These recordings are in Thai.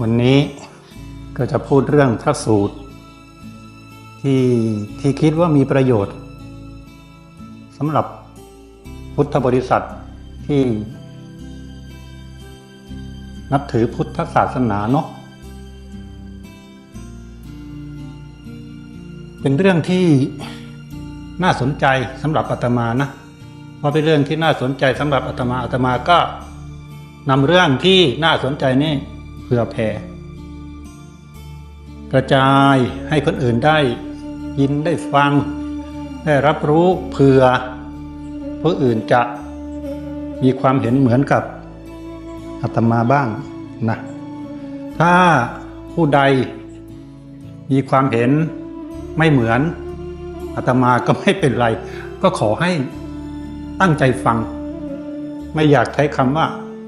วันนี้ก็จะพูดเรื่องพระสูตร ที่ที่คิดว่ามีประโยชน์สำหรับพุทธบริษัทที่ นับถือพุทธศาสนาเนาะเป็นเรื่องที่น่าสนใจสำหรับอาตมานะ เพราะเป็นเรื่องที่น่าสนใจสำหรับอาตมาอาตมาก็นำเรื่องที่น่าสนใจนี่เผื่อแผ่กระจายให้คนอื่นได้ยินได้ฟัง ได้รับรู้เผื่อผู้อื่นจะมีความเห็นเหมือนกับอาตมาบ้างนะถ้าผู้ใดมีความเห็นไม่เหมือนอาตมาก็ไม่เป็นไร ก็ขอให้ ตั้งใจฟัง ไม่อยากใช้คำว่า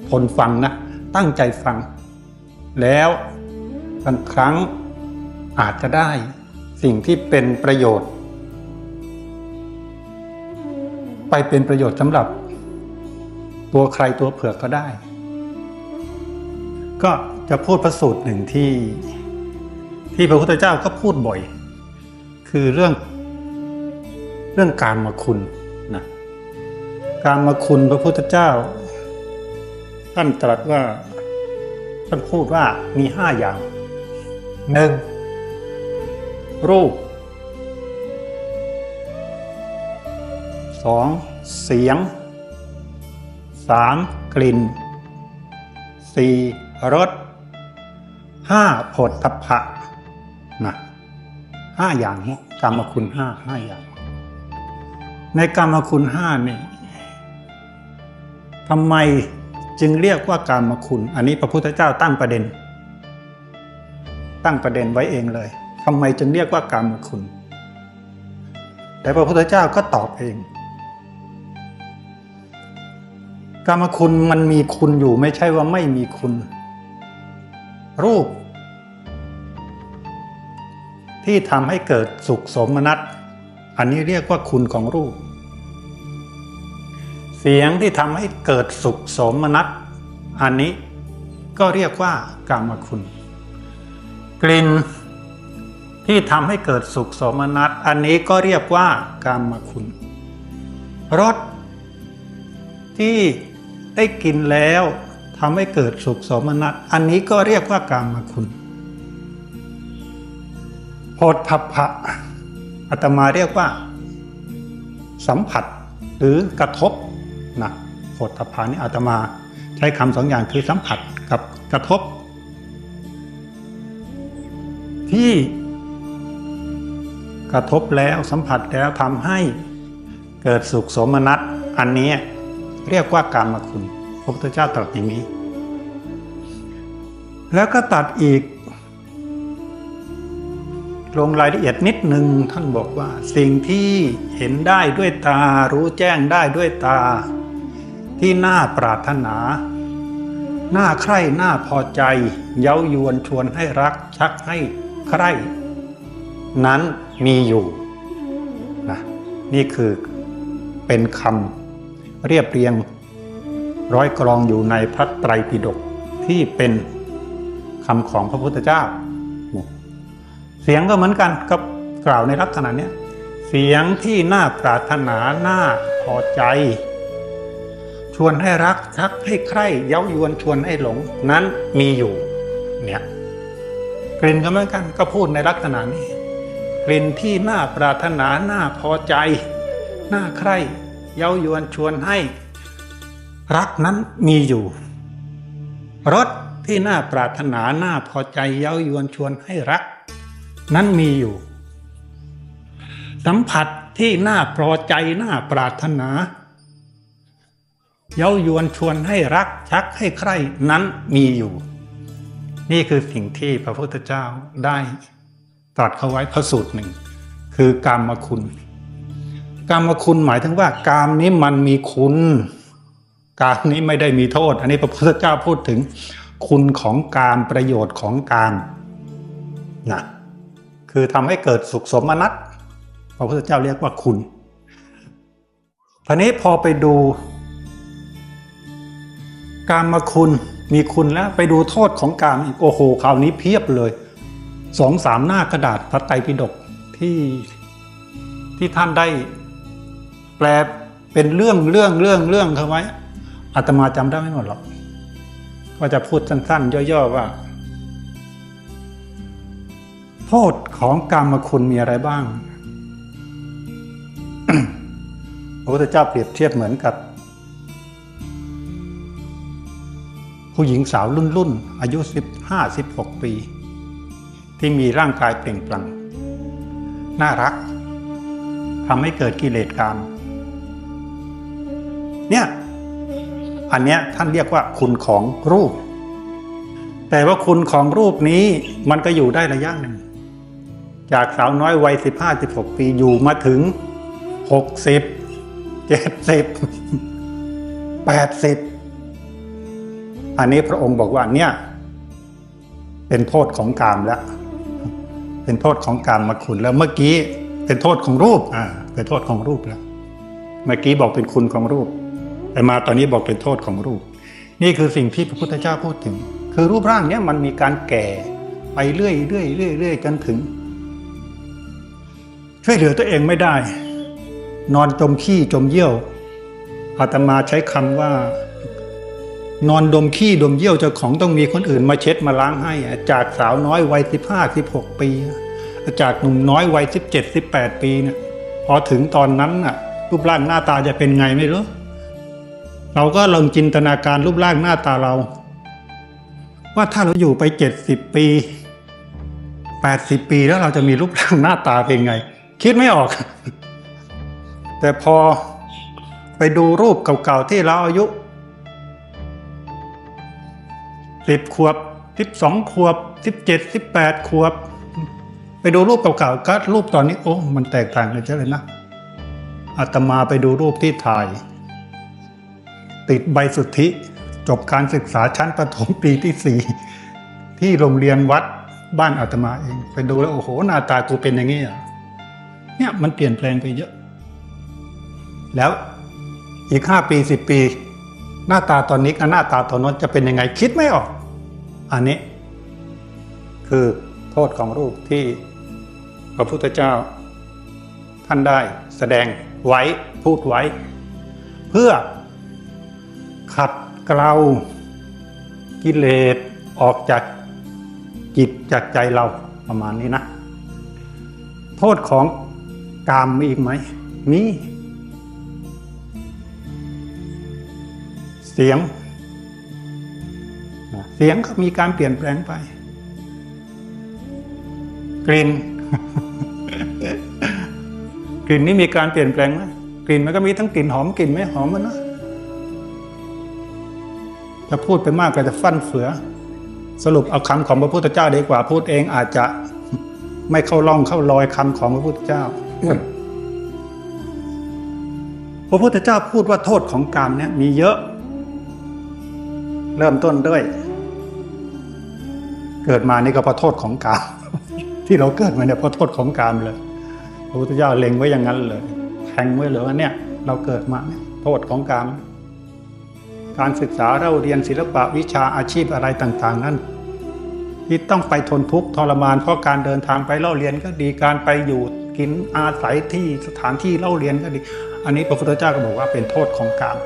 ทนฟังนะ ตั้งใจฟัง แล้วบางครั้งอาจจะได้สิ่งที่เป็นประโยชน์ ไปเป็นประโยชน์สำหรับ ตัวใครตัวเผือกก็ได้ ก็จะพูดพระสูตรหนึ่งที่ ที่พระพุทธเจ้าก็พูดบ่อย คือเรื่องเรื่องการมาคุณ การมาคุณพระพุทธเจ้า ท่านตรัสว่า ท่านพูดว่ามีห้าอย่างหนึ่งรูปสองเสียงสามกลิ่นสี่รสห้าผลทพะนะห้าอย่างนี้กรรมคุณห้าห้าอย่าง ในกรรมคุณห้าเนี่ย ทำไมจึงเรียกว่ากรรมคุณ อันนี้พระพุทธเจ้าตั้งประเด็น ตั้งประเด็นไว้เองเลยทำไมจึงเรียกว่ากรรมคุณ แต่พระพุทธเจ้าก็ตอบเองกรรมคุณมันมีคุณอยู่ไม่ใช่ว่าไม่มีคุณ รูป ที่ทำให้เกิดสุขสมนัตอันนี้เรียกว่าคุณของรูป เสียงที่ทำให้เกิดสุขสมนัตอันนี้ก็เรียกว่ากรรมคุณ กลิ่นที่ทำให้เกิดสุขสมนัตอันนี้ก็เรียกว่ากรรมคุณรสที่ได้กินแล้วทำให้เกิดสุขสมนัตอันนี้ก็เรียกว่ากรรมคุณโพธพะอาตมาเรียกว่า สัมผัสหรือกระทบ นะโพธพะนี่อาตมา ใช้คำสองอย่างคือสัมผัสกับกระทบ ที่กระทบแล้วสัมผัสแล้วทำให้เกิดสุขสมนัตอันนี้เรียกว่ากรรมคุณพระพุทธเจ้าตรัสอย่างนี้ แล้วก็ตัดอีก ลงรายละเอียดนิดหนึ่งท่านบอกว่า สิ่งที่เห็นได้ด้วยตารู้แจ้งได้ด้วยตา ที่น่าปรารถนา น่าใคร่น่าพอใจ เย้ายวนชวนให้รัก ชักให้ใคร่ นั้นมีอยู่นะนี่คือเป็นคำเรียบเรียง ร้อยกรองอยู่ในพระไตรปิฎกที่เป็นคำของพระพุทธเจ้า เสียงก็เหมือนกันก็กล่าวในลักษณะนี้เสียงที่น่าปรารถนา น่าพอใจ ชวนให้รักชักให้ใคร่เย้ายวนชวนให้หลงนั้นมีอยู่เนี่ยกลิ่นก็เหมือนกันก็พูดในลักษณะนี้กลิ่นที่น่าปรารถนาน่าพอใจ น่าใคร่เย้ายวนชวนให้ รักนั้นมีอยู่รสที่น่าปรารถนาน่าพอใจเย้ายวนชวนให้รัก นั้นมีอยู่ สัมผัสที่น่าพอใจน่าปรารถนา เย้ายวนชวนให้รักชักให้ใคร่นั้นมีอยู่ นี่คือสิ่งที่พระพุทธเจ้าได้ตรัสเขาไว้พระสูตรหนึ่ง คือกามคุณกามคุณหมายถึงว่ากามนี้มันมีคุณกามนี้ไม่ได้มีโทษ อันนี้พระพุทธเจ้าพูดถึง คุณของกามประโยชน์ของกามนะคือทำให้เกิดสุขสมนัตพระพุทธเจ้าเรียกว่าคุณทีนี้พอไปดู กามมาคุณมีคุณแล้วไปดูโทษของกามอีกโอ้โหคราวนี้เพียบเลยสองสามหน้ากระดาษพระไตรปิฎกที่ที่ท่านได้แปลเป็นเรื่องเรื่องเรื่องเรื่องเข้าไว้อาตมาจำได้ไม่หมดหรอกก็จะพูดสั้นๆ ย่อๆว่า โทษของกามคุณมีอะไรบ้างพระพุทธเจ้าเปรียบเทียบเหมือนกับ ผู้หญิงสาวรุ่นรุ่นอายุ 15-16 ปี ที่มีร่างกายเปล่งปลั่ง น่ารักทำให้เกิดกิเลสกรรมเนี่ยอันเนี้ยท่านเรียกว่าคุณของรูป แต่ว่าคุณของรูปนี้มันก็อยู่ได้ระยะหนึ่ง จากสาวน้อยวัย 15-16 ปีอยู่มาถึง 60 70 80 อันนี้พระองค์บอกว่าเนี่ยเป็นโทษของกามแล้ว เป็นโทษของกามมาคุณแล้วเมื่อกี้เป็นโทษของรูปอ่าเป็นโทษของรูปแล้ว เมื่อกี้บอกเป็นคุณของรูป แต่มาตอนนี้บอกเป็นโทษของรูป นี่คือสิ่งที่พระพุทธเจ้าพูดถึง คือรูปร่างเนี้ยมันมีการแก่ไปเรื่อยเรื่อยเรื่อยเรื่อยจนถึง ช่วยเหลือตัวเองไม่ได้ นอนจมขี้จมเยี่ยวอาตมาใช้คำว่า นอนดมขี้ดมเยี่ยวเจ้าของต้องมีคนอื่นมาเช็ดมาล้างให้ จากสาวน้อยวัยสิบห้าสิบหกปี จากหนุ่มน้อยวัยสิบเจ็ดสิบแปดปีเนี่ยพอถึงตอนนั้นน่ะ รูปร่างหน้าตาจะเป็นไงไม่รู้เราก็ลองจินตนาการรูปร่างหน้าตาเรา ว่าถ้าเราอยู่ไปเจ็ดสิบปีแปดสิบปีแล้วเราจะมีรูปร่างหน้าตาเป็นไง คิดไม่ออก แต่พอไปดูรูปเก่าๆที่เราอายุ สิบขวบสิบสองขวบสิบเจ็ดสิบแปดขวบ ไปดูรูปเก่าๆก็รูปตอนนี้โอ้มันแตกต่างกันเยอะเลยนะอาตมาไปดูรูปที่ถ่าย ติดใบสุทธิ จบการศึกษาชั้นประถมปีที่สี่ที่โรงเรียนวัดบ้านอาตมาเอง ไปดูแล้วโอ้โหหน้าตากูเป็นอย่างนี้อะเนี่ยมันเปลี่ยนแปลงไปเยอะ แล้วอีกห้าปีสิบปี หน้าตาตอนนี้กับหน้าตาตอนนั้นจะเป็นยังไงคิดไม่ออก อันนี้ คือโทษของรูปที่พระพุทธเจ้า ท่านได้แสดงไว้พูดไว้ เพื่อขัดเกลากิเลสออกจากจิตจากใจเราประมาณนี้นะ โทษของกามมีอีกไหมมี เสียง เสียงก็มีการเปลี่ยนแปลงไป กลิ่น กลิ่นนี่มีการเปลี่ยนแปลงไหมกลิ่นมันก็มีทั้งกลิ่นหอมกลิ่นไม่หอมมันนะจะพูดไปมากก็จะฟั่นเฟือ สรุปเอาคำของพระพุทธเจ้าดีกว่าพูดเองอาจจะไม่เข้าร่องเข้ารอยคำของพระพุทธเจ้าพระพุทธเจ้าพูดว่าโทษของกรรมเนี่ยมีเยอะ เริ่มต้นด้วย เกิดมานี่ก็เพราะโทษของกรรมที่เราเกิดมาเนี่ยเพราะโทษของกรรมเลยพระพุทธเจ้าเล็งไว้อย่างนั้นเลยแทงไว้เลยว่าเนี่ย เราเกิดมาเนี่ยโทษของกรรมการศึกษาเราเรียนศิลปะวิชาอาชีพอะไรต่างๆ นั้นที่ต้องไปทนทุกข์ทรมานเพราะการเดินทางไปเล่าเรียนก็ดีการไปอยู่กินอาศัยที่สถานที่เล่าเรียนก็ดี อันนี้พระพุทธเจ้าก็บอกว่าเป็นโทษของกรรม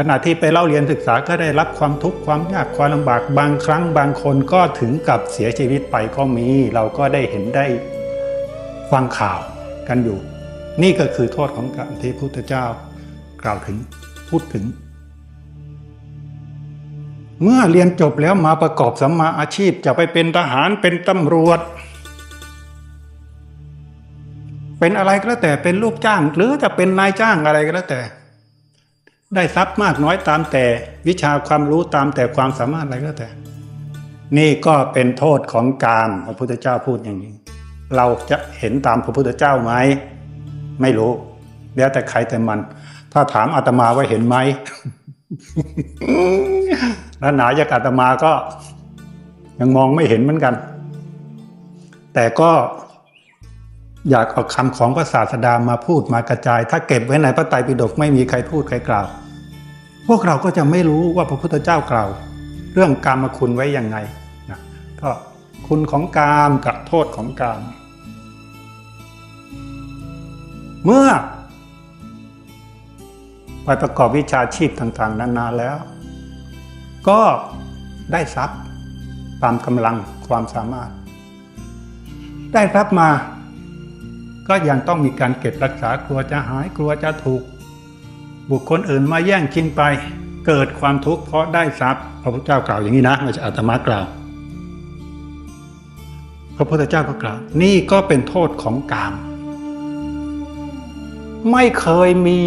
ขณะที่ไปเล่าเรียนศึกษาก็ได้รับความทุกข์ความยากความลำบากบางครั้งบางคนก็ถึงกับเสียชีวิตไปก็มี เราก็ได้เห็นได้ฟังข่าวกันอยู่ นี่ก็คือโทษของกรรที่พระพุทธเจ้ากล่าวถึงพูดถึง เมื่อเรียนจบแล้วมาประกอบสัมมาอาชีพจะไปเป็นทหารเป็นตำรวจ เป็นอะไรก็แล้วแต่เป็นลูกจ้าง หรือจะเป็นนายจ้างอะไรก็แล้วแต่ ได้ทรัพย์มากน้อยตามแต่วิชาความรู้ตามแต่ความสามารถอะไรก็แต่ นี่ก็เป็นโทษของกามพระพุทธเจ้าพูดอย่างนี้ เราจะเห็นตามพระพุทธเจ้าไหมไม่รู้ แล้วแต่ใครแต่มัน ถ้าถามอาตมาว่าเห็นไหมแล้วหนาจากอาตมาก็ ยังมองไม่เห็นเหมือนกัน แต่ก็ อยากเอาคำของพระศาสดามาพูดมากระจาย ถ้าเก็บไว้ในพระไตรปิฎกไม่มีใครพูดใครกล่าว พวกเราก็จะไม่รู้ว่าพระพุทธเจ้ากล่าว เรื่องกามคุณไว้ยังไงนะก็คุณของกามกับโทษของกามเมื่อไปประกอบวิชาชีพต่างๆ นานาแล้ว ก็ได้ทรัพย์ตามกำลังความสามารถ ได้ทรัพย์มา ก็ยังต้องมีการเก็บรักษากลัวจะหายกลัวจะถูก บุคคลอื่นมาแย่งชิงไป เกิดความทุกข์เพราะได้ทรัพย์ พระพุทธเจ้ากล่าวอย่างนี้นะไม่ใช่อาตมากล่าว พระพุทธเจ้าก็กล่าว นี่ก็เป็นโทษของกาม ไม่เคยมี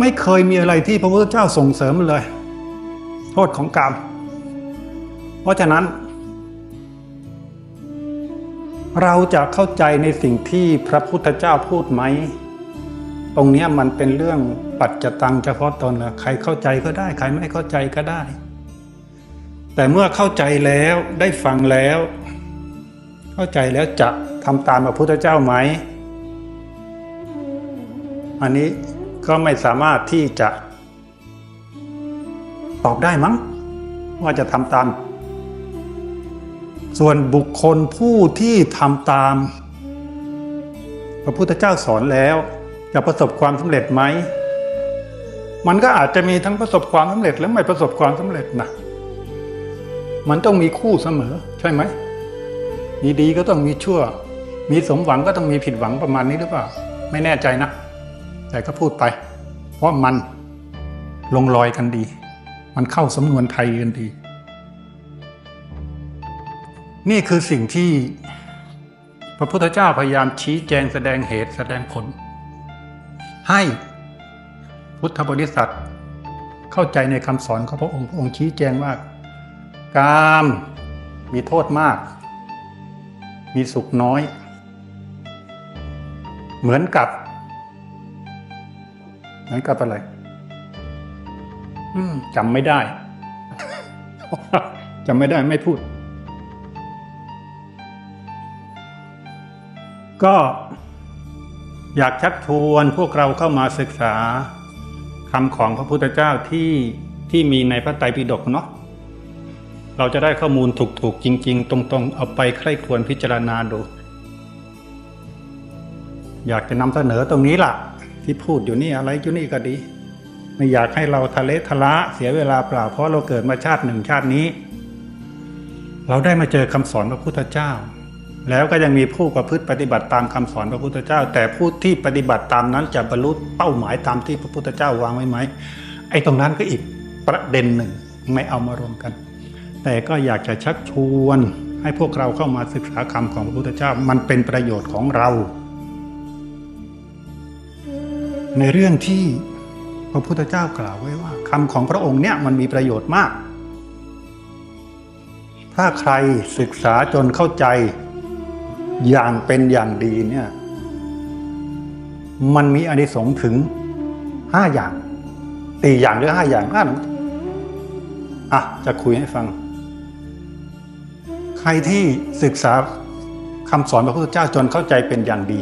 ไม่เคยมีอะไรที่พระพุทธเจ้าส่งเสริมเลย โทษของกรรมเพราะฉะนั้น เราจะเข้าใจในสิ่งที่พระพุทธเจ้าพูดไหม ตรงนี้มันเป็นเรื่องปัจจตังเฉพาะตนนะใครเข้าใจก็ได้ ใครไม่เข้าใจก็ได้ แต่เมื่อเข้าใจแล้วได้ฟังแล้ว เข้าใจแล้วจะทำตามพระพุทธเจ้าไหม อันนี้ก็ไม่สามารถที่จะ ตอบได้มั้ง ว่าจะทำตาม ส่วนบุคคลผู้ที่ทำตาม พระพุทธเจ้าสอนแล้วจะประสบความสำเร็จไหม มันก็อาจจะมีทั้งประสบความสำเร็จและไม่ประสบความสำเร็จนะมันต้องมีคู่เสมอ ใช่ไหม มีดีก็ต้องมีชั่ว มีสมหวังก็ต้องมีผิดหวังประมาณนี้หรือเปล่า ไม่แน่ใจนะ แต่ก็พูดไป เพราะมันลงรอยกันดี มันเข้าสำนวนไทยกันดี นี่คือสิ่งที่พระพุทธเจ้าพยายามชี้แจงแสดงเหตุแสดงผล ให้พุทธบริษัทเข้าใจในคำสอนของพระองค์พระองค์ชี้แจงว่า กามมีโทษมาก มีสุขน้อย เหมือนกับ เหมือนกับอะไรจำไม่ได้จำไม่ได้ไม่พูด ก็อยากชักชวนพวกเราเข้ามาศึกษาคำของพระพุทธเจ้าที่ที่มีในพระไตรปิฎกเนาะเราจะได้ข้อมูลถูกๆจริง ๆ ตรงๆ เอาไปใคร่ครวญพิจารณาดู อยากจะนำเสนอตรงนี้ล่ะ ที่พูดอยู่นี่อะไรอยู่นี่ก็ดี ไม่อยากให้เราทะเลทะละเสียเวลาเปล่าเพราะเราเกิดมาชาติหนึ่งชาตินี้ เราได้มาเจอคำสอนพระพุทธเจ้า แล้วก็ยังมีผู้ประพฤติปฏิบัติตามคำสอนพระพุทธเจ้า แต่ผู้ที่ปฏิบัติตามนั้นจะบรรลุเป้าหมายตามที่พระพุทธเจ้าวางไว้ไหมไอ้ตรงนั้นก็อีกประเด็นหนึ่งไม่เอามารวมกัน แต่ก็อยากจะชักชวนให้พวกเราเข้ามาศึกษาคำของพระพุทธเจ้ามันเป็นประโยชน์ของเรา ในเรื่องที่พระพุทธเจ้ากล่าวไว้ว่าคำของพระองค์เนี่ยมันมีประโยชน์มาก ถ้าใครศึกษาจนเข้าใจ อย่างเป็นอย่างดีเนี่ย มันมีอานิสงส์ถึงห้าอย่างตีอย่างหรือห้าอย่างอะอะจะคุยให้ฟัง ใครที่ศึกษาคำสอนพระพุทธเจ้าจนเข้าใจเป็นอย่างดี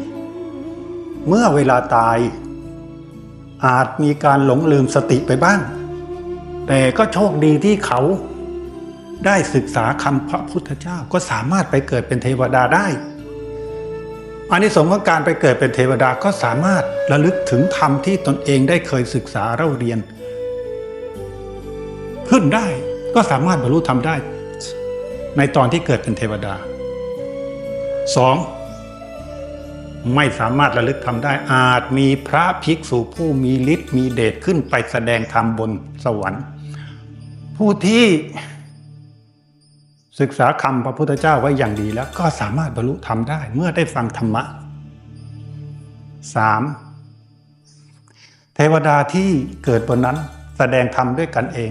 เมื่อเวลาตายอาจมีการหลงลืมสติไปบ้าง แต่ก็โชคดีที่เขาได้ศึกษาคำพระพุทธเจ้าก็สามารถไปเกิดเป็นเทวดาได้ อานิสงส์ของการไปเกิดเป็นเทวดาก็สามารถระลึกถึงธรรมที่ตนเองได้เคยศึกษาเล่าเรียน ขึ้นได้ก็สามารถบรรลุธรรมได้ ในตอนที่เกิดเป็นเทวดาสองไม่สามารถระลึกทำได้อาจมีพระภิกษุผู้มีฤทธิ์มีเดชขึ้นไปแสดงธรรมบนสวรรค์ ผู้ที่ ศึกษาคำพระพุทธเจ้าไว้อย่างดีแล้วก็สามารถบรรลุธรรมได้เมื่อได้ฟังธรรมะสามเทวดาที่เกิดบนนั้นแสดงธรรมด้วยกันเอง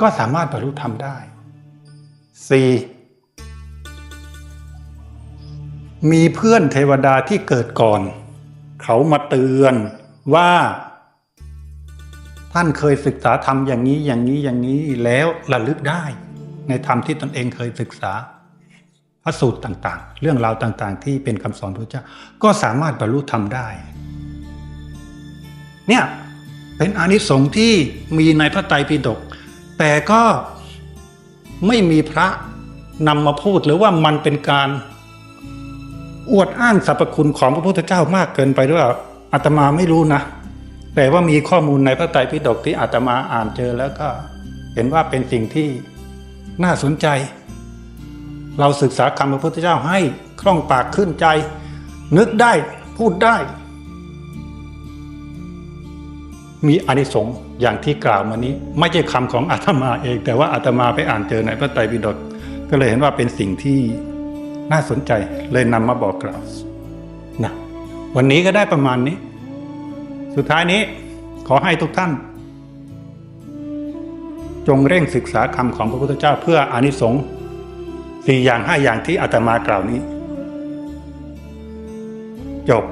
ก็สามารถบรรลุธรรมได้สี่มีเพื่อนเทวดาที่เกิดก่อน เขามาเตือนว่าท่านเคยศึกษาธรรมอย่างนี้อย่างนี้อย่างนี้แล้วระลึกได้ ในธรรมที่ตนเองเคยศึกษาพระสูตรต่างๆ เรื่องราวต่างๆ ที่เป็นคำสอนพระเจ้า ก็สามารถบรรลุธรรมได้ เนี่ยเป็นอนิสงส์ที่มีในพระไตรปิฎกแต่ก็ไม่มีพระนำมาพูดหรือว่ามันเป็นการอวดอ้างสรรพคุณของพระพุทธเจ้ามากเกินไปหรือเปล่าอาตมาไม่รู้นะ แต่ว่ามีข้อมูลในพระไตรปิฎกที่อาตมาอ่านเจอแล้วก็เห็นว่าเป็นสิ่งที่ น่าสนใจ เราศึกษาคำพระพุทธเจ้าให้คล่องปากขึ้นใจ นึกได้พูดได้ มีอนิสงส์อย่างที่กล่าวมานี้ ไม่ใช่คำของอาตมาเอง แต่ว่าอาตมาไปอ่านเจอในพระไตรปิฎกก็เลยเห็นว่าเป็นสิ่งที่น่าสนใจเลยนำมาบอกกล่าวนะวันนี้ก็ได้ประมาณนี้ สุดท้ายนี้ขอให้ทุกท่าน จงเร่งศึกษาคำของพระพุทธเจ้าเพื่ออานิสงส์สี่อย่างห้าอย่างที่อาตมากล่าวนี้ จบ